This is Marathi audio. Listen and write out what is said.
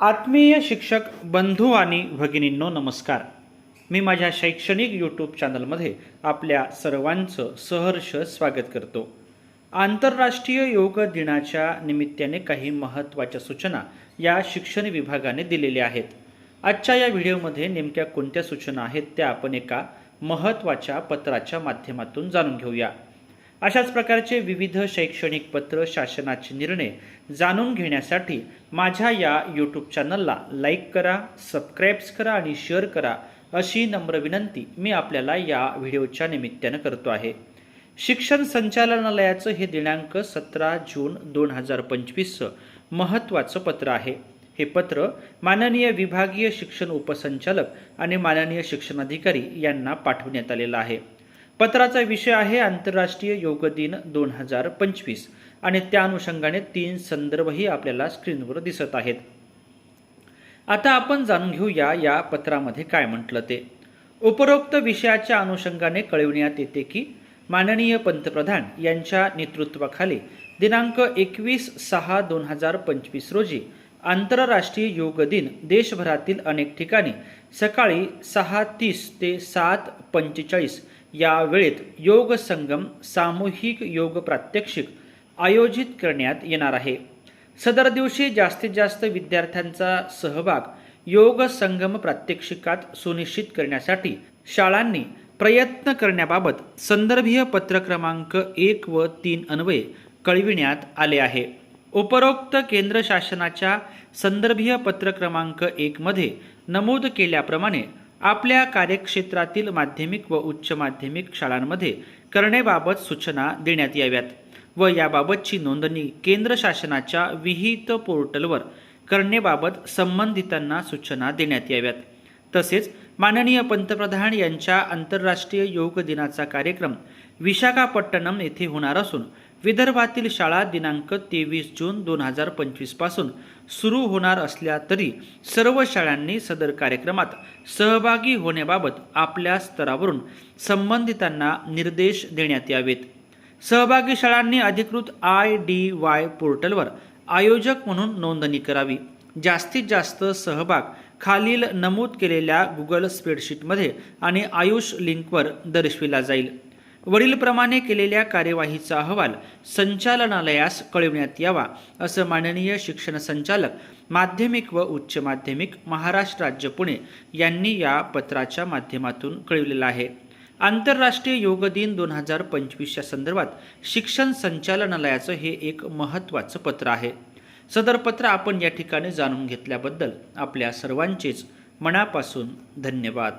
आत्मीय शिक्षक बंधू आणि भगिनींनो नमस्कार. मी माझ्या शैक्षणिक यूट्यूब चॅनलमध्ये आपल्या सर्वांचं सहर्ष स्वागत करतो. आंतरराष्ट्रीय योग दिनाच्या निमित्ताने काही महत्त्वाच्या सूचना या शिक्षण विभागाने दिलेल्या आहेत. आजच्या या व्हिडिओमध्ये नेमक्या कोणत्या सूचना आहेत त्या आपण एका महत्त्वाच्या पत्राच्या माध्यमातून जाणून घेऊया. अशाच प्रकारचे विविध शैक्षणिक पत्र शासनाचे निर्णय जाणून घेण्यासाठी माझ्या या यूट्यूब चॅनलला लाईक करा सबस्क्राईब्स करा आणि शेअर करा अशी नम्र विनंती मी आपल्याला या व्हिडिओच्या निमित्तानं करतो आहे. शिक्षण संचालनालयाचं हे दिनांक सतरा जून दोन हजार पंचवीसचं महत्त्वाचं पत्र आहे. हे पत्र माननीय विभागीय शिक्षण उपसंचालक आणि माननीय शिक्षणाधिकारी यांना पाठवण्यात आलेलं आहे. पत्राचा विषय आहे आंतरराष्ट्रीय योग दिन दोन हजार पंचवीस. आणि त्या अनुषंगाने तीन संदर्भही आपल्याला स्क्रीनवर दिसत आहेत. आता आपण जाणून घेऊया या पत्रामध्ये काय म्हटलं ते. उपरोक्त विषयाच्या अनुषंगाने कळविण्यात येते की माननीय पंतप्रधान यांच्या नेतृत्वाखाली दिनांक एकवीस सहा दोन हजार पंचवीस रोजी आंतरराष्ट्रीय योग दिन देशभरातील अनेक ठिकाणी सकाळी सहा तीस ते सात पंचेचाळीस या वेळेत योग संगम सामूहिक योग प्रात्यक्षिक आयोजित करण्यात येणार आहे. सदर दिवशी जास्तीत जास्त विद्यार्थ्यांचा सहभाग योग संगम प्रात्यक्षिकात सुनिश्चित करण्यासाठी शाळांनी प्रयत्न करण्याबाबत संदर्भीय पत्र क्रमांक एक व तीन अन्वये कळविण्यात आले आहे. उपरोक्त केंद्र शासनाच्या संदर्भीय पत्र क्रमांक एकमध्ये नमूद केल्याप्रमाणे आपल्या कार्यक्षेत्रातील माध्यमिक व उच्च माध्यमिक शाळांमध्ये करण्याबाबत सूचना देण्यात याव्यात व याबाबतची नोंदणी केंद्र शासनाच्या विहित पोर्टलवर करण्याबाबत संबंधितांना सूचना देण्यात याव्यात. तसेच माननीय पंतप्रधान यांच्या आंतरराष्ट्रीय योग दिनाचा कार्यक्रम विशाखापट्टणम येथे होणार असून विदर्भातील शाळा दिनांक तेवीस जून दोन हजार पंचवीसपासून सुरू होणार असल्या तरी सर्व शाळांनी सदर कार्यक्रमात सहभागी होण्याबाबत आपल्या स्तरावरून संबंधितांना निर्देश देण्यात यावेत. सहभागी शाळांनी अधिकृत आय डी वाय पोर्टलवर आयोजक म्हणून नोंदणी करावी. जास्तीत जास्त सहभाग खालील नमूद केलेल्या गुगल स्प्रेडशीटमध्ये आणि आयुष लिंकवर दर्शविला जाईल. वडीलप्रमाणे केलेल्या कार्यवाहीचा अहवाल संचालनालयास कळविण्यात यावा असं माननीय शिक्षण संचालक माध्यमिक व उच्च माध्यमिक महाराष्ट्र राज्य पुणे यांनी या पत्राच्या माध्यमातून कळविलेलं आहे. आंतरराष्ट्रीय योग दिन दोन हजार पंचवीसच्या संदर्भात शिक्षण संचालनालयाचं हे एक महत्त्वाचं पत्र आहे. सदर पत्र आपण या ठिकाणी जाणून घेतल्याबद्दल आपल्या सर्वांचेच मनापासून धन्यवाद.